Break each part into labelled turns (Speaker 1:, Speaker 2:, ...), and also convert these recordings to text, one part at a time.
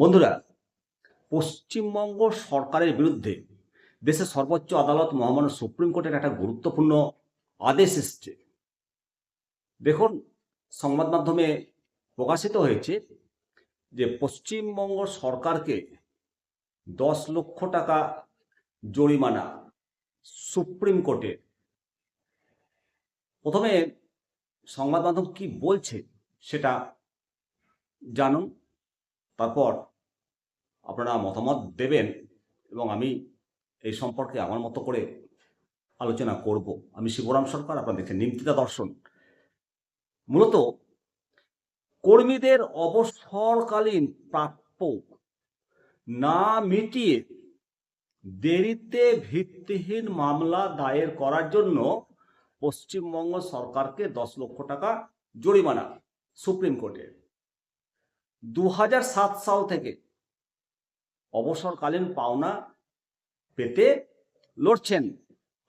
Speaker 1: বন্ধুরা, পশ্চিমবঙ্গ সরকারের বিরুদ্ধে দেশের সর্বোচ্চ আদালত মহামান্য সুপ্রিম কোর্টের একটা গুরুত্বপূর্ণ আদেশ এসছে। দেখুন, সংবাদ মাধ্যমে প্রকাশিত হয়েছে যে পশ্চিমবঙ্গ সরকারকে দশ লক্ষ টাকা জরিমানা সুপ্রিম কোর্টে। প্রথমে সংবাদ মাধ্যম কি বলছে সেটা জানুন। তারপর আপনারা মতামত দেবেন এবং আমি এই সম্পর্কে আমার মতো করে আলোচনা করব। আমি শিবরাম সরকার আপনারা দেখছেন নিমতিতা দর্শন। মূলত কর্মীদের অবসরকালীন প্রাপ্য না মিটিয়ে দেরিতে ভিত্তিহীন মামলা দায়ের করার জন্য পশ্চিমবঙ্গ সরকারকে দশ লক্ষ টাকা জরিমানা সুপ্রিম কোর্টে দু হাজার সাত সাল থেকে অবসরকালীন পাওনা পেতে লড়ছেন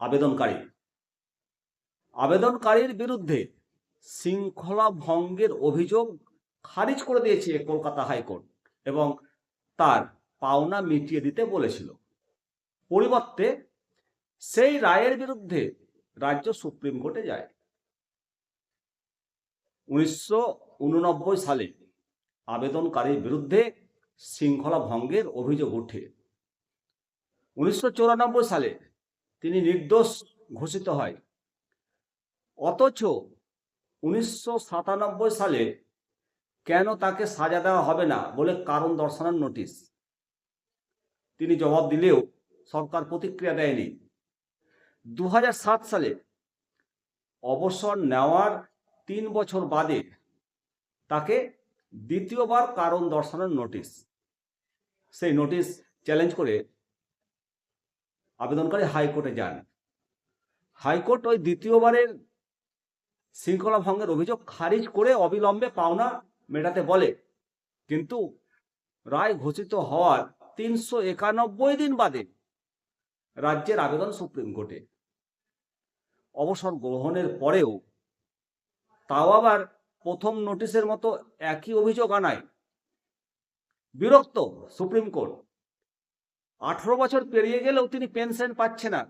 Speaker 1: আবেদনকারী। আবেদনকারীর বিরুদ্ধে শৃঙ্খলা ভঙ্গের অভিযোগ খারিজ করে দিয়েছে কলকাতা হাইকোর্ট এবং তার পাওনা মিটিয়ে দিতে বলেছিল। পরিবর্তে সেই রায়ের বিরুদ্ধে রাজ্য সুপ্রিম কোর্টে যায়। উনিশশো উননব্বই সালে আবেদনকারীর বিরুদ্ধে শৃঙ্খলা ভঙ্গের অভিযোগ ওঠে। উনিশশো সালে তিনি নির্দোষ ঘোষিত হয়। অথচ উনিশশো সাতানব্বই সালে কেন তাকে সাজা দেওয়া হবে না বলে কারণ দর্শানোর নোটিশ? তিনি জবাব দিলেও সরকার প্রতিক্রিয়া দেয়নি। দু হাজার সাত সালে অবসর নেওয়ার তিন বছর বাদে তাকে দ্বিতীয়বার কারণ দর্শানোর নোটিশ সেই নোটিশ চ্যালেঞ্জ করে আবেদনকারী হাইকোর্টে যান। হাইকোর্ট ওই দ্বিতীয়বারের শৃঙ্খলা ভঙ্গের অভিযোগ খারিজ করে অবিলম্বে পাওনা মেটাতে বলে। কিন্তু রায় ঘোষিত হওয়ার তিনশো একানব্বই দিন বাদে রাজ্যের আবেদন সুপ্রিম কোর্টে। অবসর গ্রহণের পরেও তাও আবার প্রথম নোটিশের মতো একই অভিযোগ আনায়। বিরক্ত সুপ্রিম কোর্ট। আঠারো বছর পেরিয়ে গেলেও তিনি পেনশন পাচ্ছে না।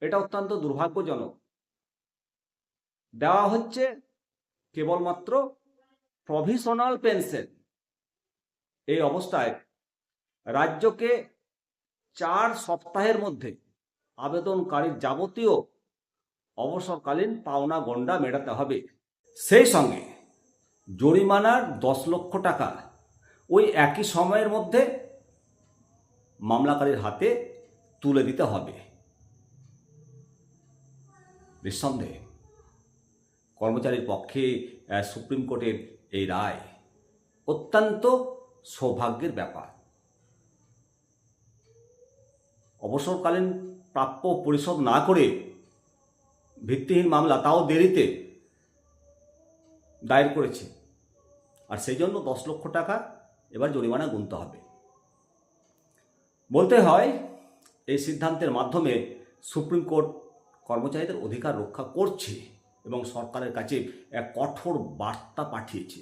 Speaker 1: এটা অত্যন্ত দুর্ভাগ্যজনক। দেওয়া হচ্ছে কেবলমাত্র প্রভিশনাল পেনশন এই অবস্থায় রাজ্যকে চার সপ্তাহের মধ্যে আবেদনকারীর যাবতীয় অবসরকালীন পাওনা গন্ডা মেটাতে হবে। সেই সঙ্গে জরিমানার দশ লক্ষ টাকা ওই একই সময়ের মধ্যে মামলাকারীর হাতে তুলে দিতে হবে। নিঃসন্দেহে কর্মচারীর পক্ষে সুপ্রিম কোর্টের এই রায় অত্যন্ত সৌভাগ্যের ব্যাপার। অবসরকালীন প্রাপ্য পরিশোধ না করে ভিত্তিহীন মামলা, তাও দেরিতে দায়ের করেছে। আর সেই জন্য দশ লক্ষ টাকা এবার জরিমানা গুনতে হবে। বলতে হয়, এই সিদ্ধান্তের মাধ্যমে সুপ্রিম কোর্ট কর্মচারীদের অধিকার রক্ষা করছে এবং সরকারের কাছে এক কঠোর বার্তা পাঠিয়েছে।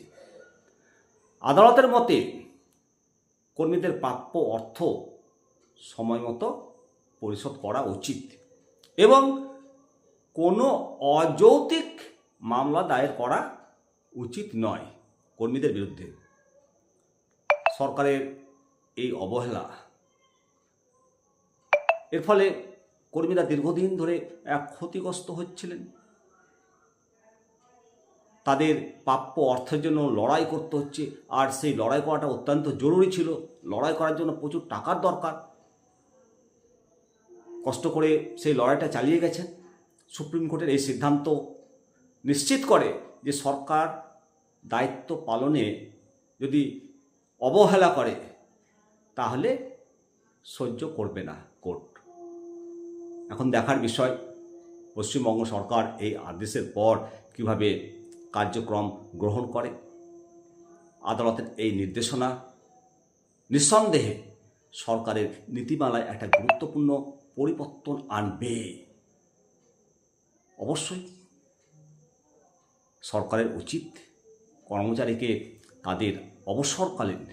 Speaker 1: আদালতের মতে কর্মীদের প্রাপ্য অর্থ সময় মতো পরিশোধ করা উচিত এবং কোনো অযৌক্তিক মামলা দায়ের করা উচিত নয় কর্মীদের বিরুদ্ধে। সরকারের এই অবহেলা, এর ফলে কর্মীরা দীর্ঘদিন ধরে এক ক্ষতিগ্রস্ত হচ্ছিলেন। তাদের প্রাপ্য অর্থের জন্য লড়াই করতে হচ্ছে, আর সেই লড়াই করাটা অত্যন্ত জরুরি ছিল। লড়াই করার জন্য প্রচুর টাকার দরকার। কষ্ট করে সেই লড়াইটা চালিয়ে গেছেন। সুপ্রিম কোর্টের এই সিদ্ধান্ত নিশ্চিত করে যে সরকার দায়িত্ব পালনে যদি অবহেলা করে, তাহলে সহ্য করবে না কোর্ট। এখন দেখার বিষয়, পশ্চিমবঙ্গ সরকার এই আদেশের পর কীভাবে কার্যক্রম গ্রহণ করে, আদালতের এই নির্দেশনা, নিঃসন্দেহে সরকারের নীতিমালায় একটা গুরুত্বপূর্ণ পরিবর্তন আনবে। অবশ্যই সরকারের উচিত কর্মচারীকে তাদের অবসরকালীন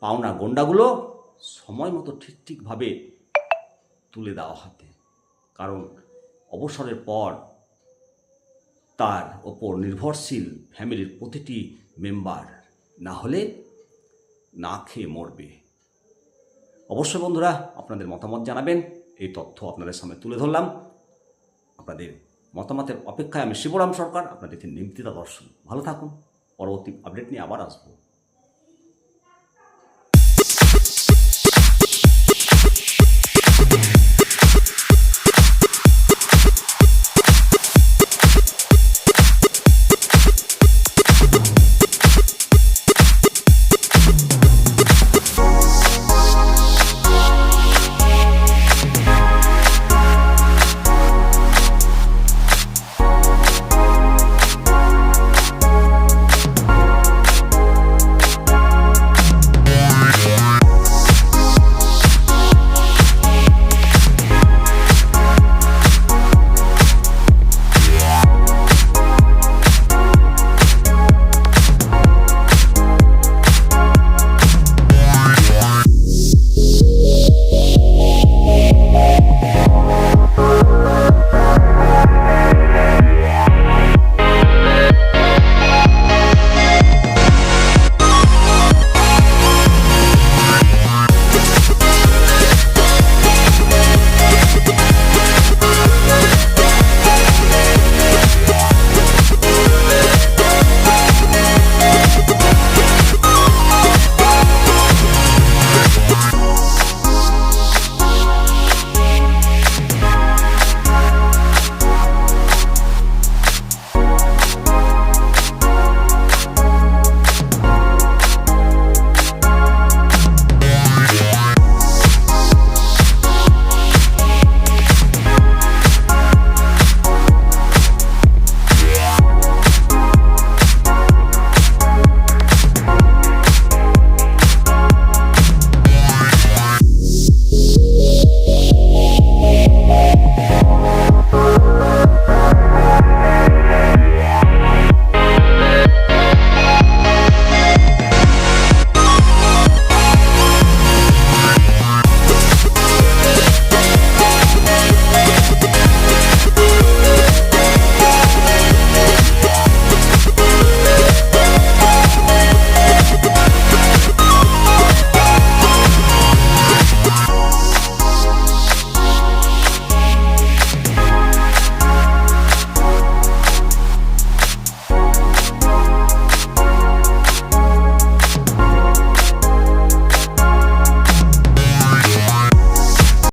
Speaker 1: পাওনা গন্ডাগুলো সময় মতো ঠিক ঠিকভাবে তুলে দেওয়া হাতে। কারণ অবসরের পর তার ওপর নির্ভরশীল ফ্যামিলির প্রতিটি মেম্বার না হলে না খেয়ে মরবে। অবশ্যই বন্ধুরা, আপনাদের মতামত জানাবেন, এই তথ্য আপনাদের সামনে তুলে ধরলাম। আপনাদের মতামতের অপেক্ষায় আমি শিবরাম সরকার। আপনাদের নিমতিতা দর্শন। ভালো থাকুন। পরবর্তী আপডেট নিয়ে আবার আসব।